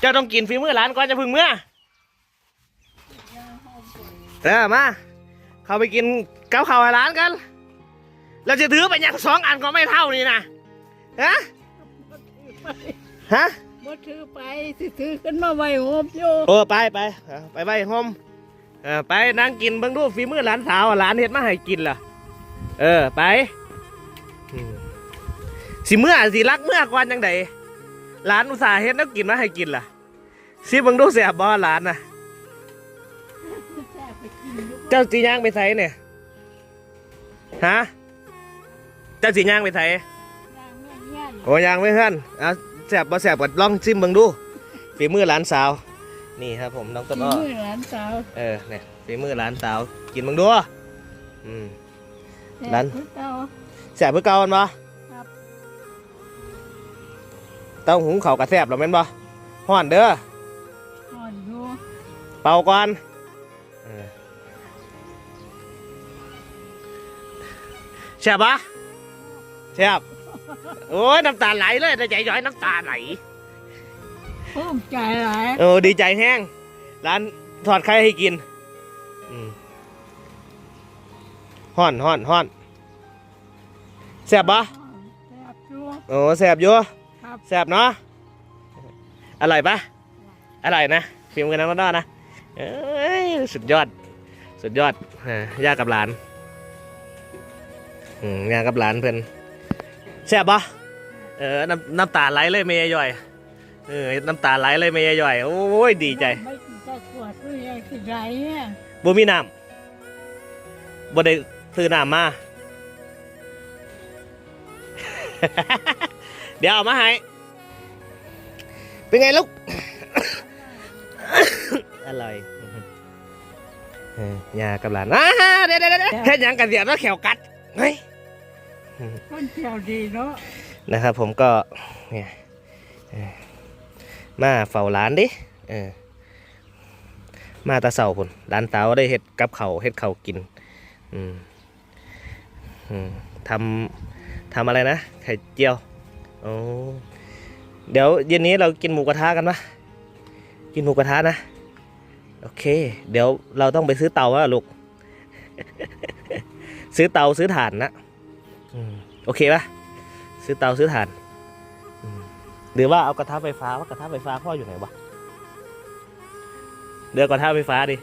เจ้าต้องกินฝีมือร้านก่อนจะพึ่งเมื่อเออมา เข้าไปกินกับข้าวให้ร้านกัน เราจะถือไปอย่างสองอันก็ไม่เท่านี่นะฮะฮะบ่ถือไปสิถือขึ้นมาไว้โฮมโยโอ้ไปไปเออไปไปโฮมเออไปนั่งกินเบิ่งดูฝีมือหลานสาวหลานเฮ็ดมาให้กินล่ะ เออไปอืมสิเมื่อสิรักเมื่อก่อนจังใด หลานอุตส่าห์เฮ็ดแล้วกินมาให้กินล่ะสิเบิ่งดูแซ่บบ่หลานน่ะแซ่บไปกินอยู่เจ้าสีย่างไปไสเนี่ยฮะเจ้าสีย่างไปไสย่างแม่เงี้ยนโอ้ย่างไม่เพื่อนอะแซ่บบ่แซ่บก็ลองชิมเบิ่งดูฝีมือหลานสาว นี่ครับผมน้องต้นอ้อมือหลานสาวเออเนี่ยฝีมือหลานสาว กินมึงดูอืมหลานแซ่บคือเก่าแสบเพื่อเก่ามันบ่ เต้าหุงเขาวกระแสบหรอแม่นบ่ห่อนเด้อ อ่อนอยู่เป่าก่อนเออแสบปะแสบโอ้ยน้ำตาไหลเลยแต่ใจย้อยน้ำตาไหล ภูมิใจหลายเออดีใจแห้งร้านทอดไข่ให้กินอืมห่อนห่อนห่อนแสบปะแซ่บอยู่โอ้แสบอยู่ครับ แซ่บเนาะ อร่อยปะอร่อยนะฟิล์มกันนะก็ได้นะเอ้ยสุดยอด สุดยอดอ่าย่ากับหลานอืมย่ากับหลานเพื่อนแซ่บปะเออน้ำน้ำตาไหลเลยเมย์ย่อยเออน้ำตาไหลเลยเมย์ย่อย โอ้ยดีใจไม่กินแต่ขวดด้วยยายสิไรเนี่ยบ่มีน้ำบ่ได้ซื้อน้ำมา เดี๋ยวเอามาให้ เป็นไงลูก อร่อยเออยากับหลานอ่าเดี๋ยวเดี๋ยวเดี๋ยวแค่ยังกันเสียแล้วแขวกัดเฮ้ยคนเที่ยวดีเนาะ นะครับผมก็เนี่ยเออมาเฝ้าร้านดิเออมาแตาเสาพุ่นร้านเตาได้เฮ็ดกับเขาวเฮ็ดเขาวกินอืมอืมทำทำอะไรนะ ไข่เจียว โอ้ เดี๋ยวเย็นนี้เรากินหมูกระทะกันปะกินหมูกระทะนะ โอเค เดี๋ยวเราต้องไปซื้อเตาแล้วลูก ซื้อเตาซื้อถ่านนะโอเคปะซื้อเตาซื้อถ่าน หรือว่าเอากระทะไฟฟ้าว่ากระทะไฟฟ้าพ่ออยู่ไหนวะเดี๋ยวกระทะไฟฟ้าดิ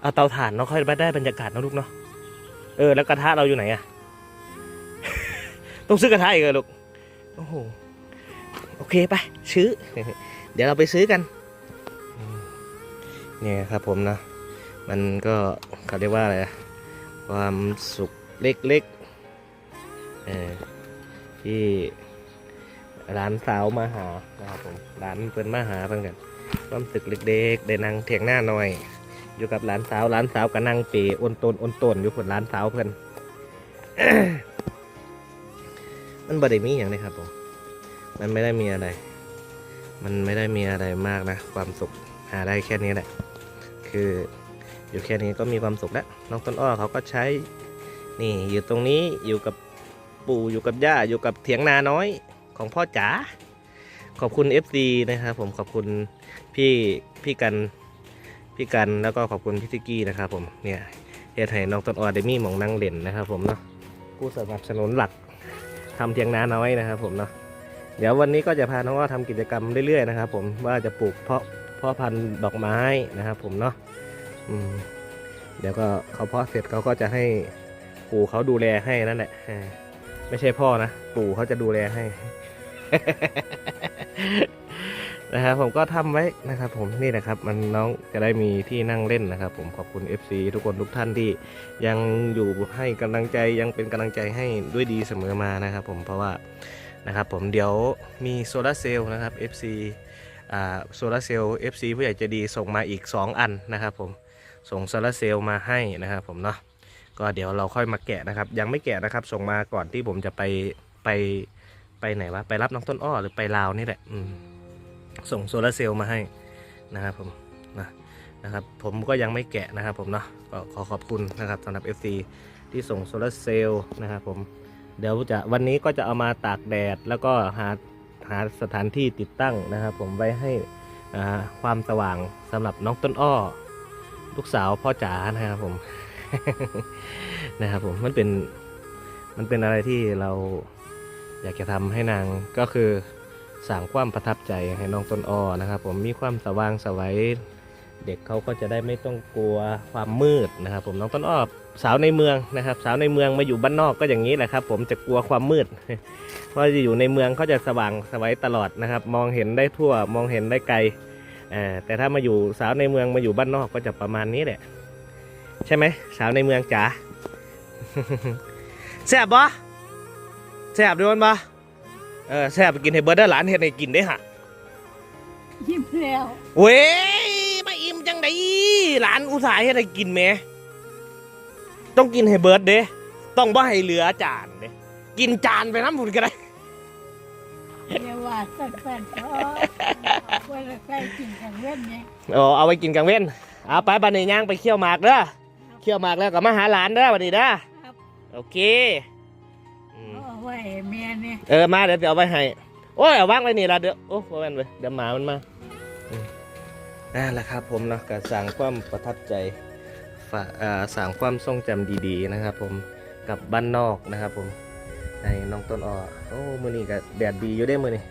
เอาเตาถ่านเนาะค่อยไปได้บรรยากาศเนาะลูกเนาะ เออแล้วกระทะเราอยู่ไหนอะ ต้องซื้อกระทะอีกเหรอลูก โอ้โห โอเคไปซื้อ เดี๋ยวเราไปซื้อกัน เนี่ยครับผมนะ มันก็เขาเรียกว่าอะไร ความสุขเล็กๆเออที่ร้านสาวมาหานะครับผมร้านเพิ่นมาหาเพิ่นกันความสุขเล็กๆได้นั่งเถียงหน้าหน่อย อยู่กับหลานสาวหลานสาวก็นั่งเปอ้นตนอ้นตนอยู่ผลหลานสาวเพื่อน มันบ่ได้มีอย่างเลยครับผมมันไม่ได้มีอะไร มันไม่ได้มีอะไรมากนะ ความสุขหาได้แค่นี้แหละ คืออยู่แค่นี้ก็มีความสุขแล้วน้องต้นอ้อเขาก็ใช้ นี่อยู่ตรงนี้อยู่กับปู่อยู่กับย่าอยู่กับเถียงนาน้อยของพ่อจ๋าขอบคุณ FC นะครับผมขอบคุณพี่พี่กันพี่กันแล้วก็ขอบคุณพี่ซิกี้นะครับผมเนี่ยเฮ็ดให้น้องต้นออได้มีหมองนั่งเล่นนะครับผมเนาะผู้สนับสนุนหลัก ทำเทียงนาน้อยนะครับ ผมเนาะเดี๋ยววันนี้ก็จะพาน้องอ้อทำกิจกรรมเรื่อยๆนะครับ ผมว่าจะปลูกเพาะเพาะพันธุ์ดอกไม้นะครับ ผมเนาะเดี๋ยวก็เขาเพาะเสร็จเขาก็จะให้ปู่เขาดูแลให้นั่นแหละไม่ใช่พ่อนะ ปู่เขาจะดูแลให้ นะครับผมก็ทำไว้นะครับผมนี่แหละครับมันน้องจะได้มีที่นั่งเล่นนะครับ ผมขอบคุณ FC ทุกคนทุกท่านที่ยังอยู่ให้กำลังใจยังเป็นกำลังใจให้ด้วยดีเสมอมานะครับ ผมเพราะว่านะครับผมเดี๋ยวมีโซลาร์เซลล์นะครับ FC อ่าโซลาร์เซลล์ FC ผู้ใหญ่จะดีส่งมาอีก 2 อันนะครับผมส่งโซลาร์เซลล์มาให้นะครับผมเนาะก็เดี๋ยวเราค่อยมาแกะนะครับ ยังไม่แกะนะครับ ส่งมาก่อนที่ผมจะไปไปไปไหนวะไปรับน้องต้นอ้อหรือไปลาวนี่แหละอืม ส่งโซลาร์เซลล์มาให้นะครับผมนะนะครับผมก็ยังไม่แกะนะครับผมเนาะก็ขอขอบคุณนะครับสำหรับ FC ที่ส่งโซลาร์เซลล์นะครับผมเดี๋ยวจะวันนี้ก็จะเอามาตากแดดแล้วก็หาหาสถานที่ติดตั้งนะครับผมไว้ให้ความสว่างสำหรับน้องต้นอ้อ ลูกสาวพ่อจ๋านะครับผมนะครับผมมันเป็นมันเป็นอะไรที่เราอยากจะทำให้นางก็คือ สร้างความประทับใจให้น้องต้นอ้อนะครับ ผมมีความสว่างสวัยเด็กเขาก็จะได้ไม่ต้องกลัวความมืดนะครับ ผมน้องต้นอ้อสาวในเมืองนะครับ สาวในเมืองมาอยู่บ้านนอกก็อย่างนี้แหละครับ ผมจะกลัวความมืด เพราะจะอยู่ในเมืองเขาจะสว่างสวัยตลอดนะครับ มองเห็นได้ทั่วมองเห็นได้ไกลแต่ถ้ามาอยู่สาวในเมืองมาอยู่บ้านนอกก็จะประมาณนี้แหละ ใช่ไหมสาวในเมืองจ๋าแซ่บบ่แซ่บด้วยบ่ เออแซ่บไปกินให้เบิร์ดเด้อหลานเฮ็ดให้กินได้อฮะยิ้มแล้วเว้ยมาอิ่มจังไดหลานอุตส่าห์เฮ็ดให้กินแหมต้องกินให้เบิร์ดเด้ต้องบ่ให้เหลือจานเด้กินจานไปน้ำผุนก็ได้เรียกว่าสักแฟนเพราะเวลาใกล้กินกันเว้นเนี่ยโอ้เอาไว้กินกลางเว้นเอาไปบันนี้ย่างไปเคี่ยวหมากเด้อเคี่ยวหมากแล้วก็มาหาหลานเด้อบันนี้เด้อครับ โอเคอืมเอา ไว้เมียเนี่ยเออมาเดี๋ยวเดี๋ยวเอาไปให้ โอ้ยเอาวางไว้นี่ละเดี๋ยวโอ้โหแม่นไปเดี๋ยวหมามันมาอืมนั่นแหละครับผมเนาะก็สั่งความประทับใจฝากอ่าสั่งความทรงจำดีๆนะครับ ผมกับบ้านนอกนะครับ ผมในน้องต้นอ้อโอ้มือนี้ก็แดดดีอยู่ได้มือนี่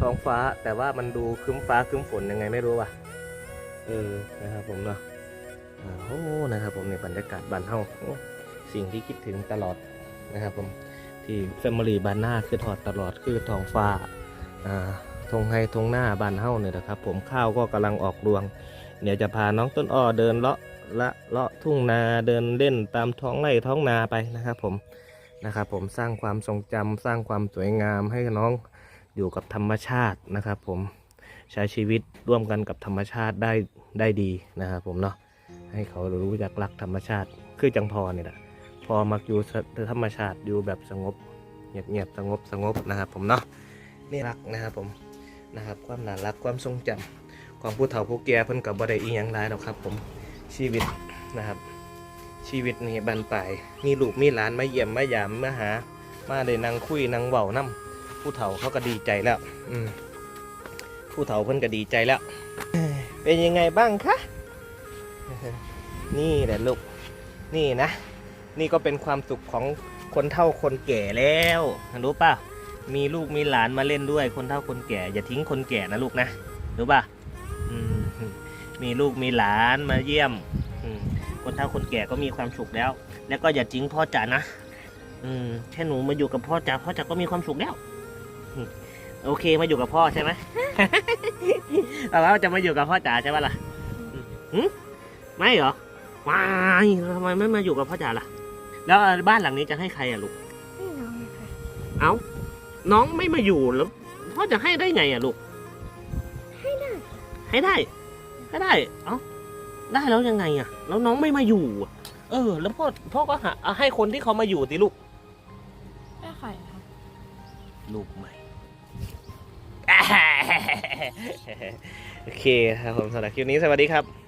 ท้องฟ้าแต่ว่ามันดูครึ้มฟ้าครึ้มฝนยังไงไม่รู้ว่ะเออนะครับผมเนาะโอ้นะครับ ผมในบรรยากาศบ้านเฮาสิ่งที่คิดถึงตลอดนะครับ ผม ที่แฟมิลี่บานหน้าคือถอดตลอดคือทองฟ้าอ่าทงไฮทงหน้าบานเฮ้าเนี่ยนะครับ ผมข้าวก็กำลังออกรวง เดี๋ยวจะพาน้องต้นอ้อเดินเลาะละเลาะทุ่งนาเดินเล่นตามท้องไร่ท้องนาไปนะครับ ผมนะครับผมสร้างความทรงจำสร้างความสวยงามให้น้องอยู่กับธรรมชาตินะครับ ผมใช้ชีวิตร่วมกันกับธรรมชาติได้ได้ดีนะครับผมเนาะให้เขารู้จักรักธรรมชาติคือจังพอเนี่ยแหละ พอมักอยู่ธรรมชาติอยู่แบบสงบเงียบๆสงบสงบนะครับ ผมเนาะนี่รักนะครับผมนะครับ ความน่ารักความทรงจำของผู้เฒ่าผู้แก่เพิ่นกับบ่ได้อีหยังหลายหรอกครับ ผมชีวิตนะครับ ชีวิตนี่บันปลายมีลูกมีหลานมาเยี่ยมมายามมาหา มาได้นั่งคุยนั่งเว้านํผู้เฒ่าเขาก็ดีใจแล้ว อืมผู้เฒ่าเพิ่นก็ดีใจแล้ว เป็นยังไงบ้างคะ นี่แหละลูก นี่นะ นี่ก็เป็นความสุขของคนเฒ่าคนแก่แล้วรู้ป่ะมีลูกมีหลานมาเล่นด้วยคนเฒ่าคนแก่ อย่าทิ้งคนแก่นะลูกนะรู้ป่ะมีลูกมีหลานมาเยี่ยมคนเฒ่าคนแก่ก็มีความสุขแล้ว แล้วก็อย่าทิ้งพ่อจ๋านะอืมแค่หนูมาอยู่กับพ่อจ๋าพ่อจ๋าก็มีความสุขแล้วโอเคมาอยู่กับพ่อใช่ไหมเอาว่าจะมาอยู่กับพ่อจ๋าใช่ปะล่ะอืมไม่เหรอวายทำไมไม่มาอยู่กับพ่อจ๋าล่ะ แล้วบ้านหลังนี้จะให้ใครอะลูกให้น้องค่ะเอ้า น้องไม่มาอยู่แล้วพ่อจะให้ได้ไงอะลูก ให้ได้ให้ได้ ให้ได้ เอ้า ได้แล้วยังไงอะแล้วน้องไม่มาอยู่อะเออ แล้วพ่อพ่อก็หาเอาให้คนที่เขามาอยู่สิลูกให้ใครครับลูกใหม่ โอเคครับผมสำหรับคลิปนี้สวัสดีครับ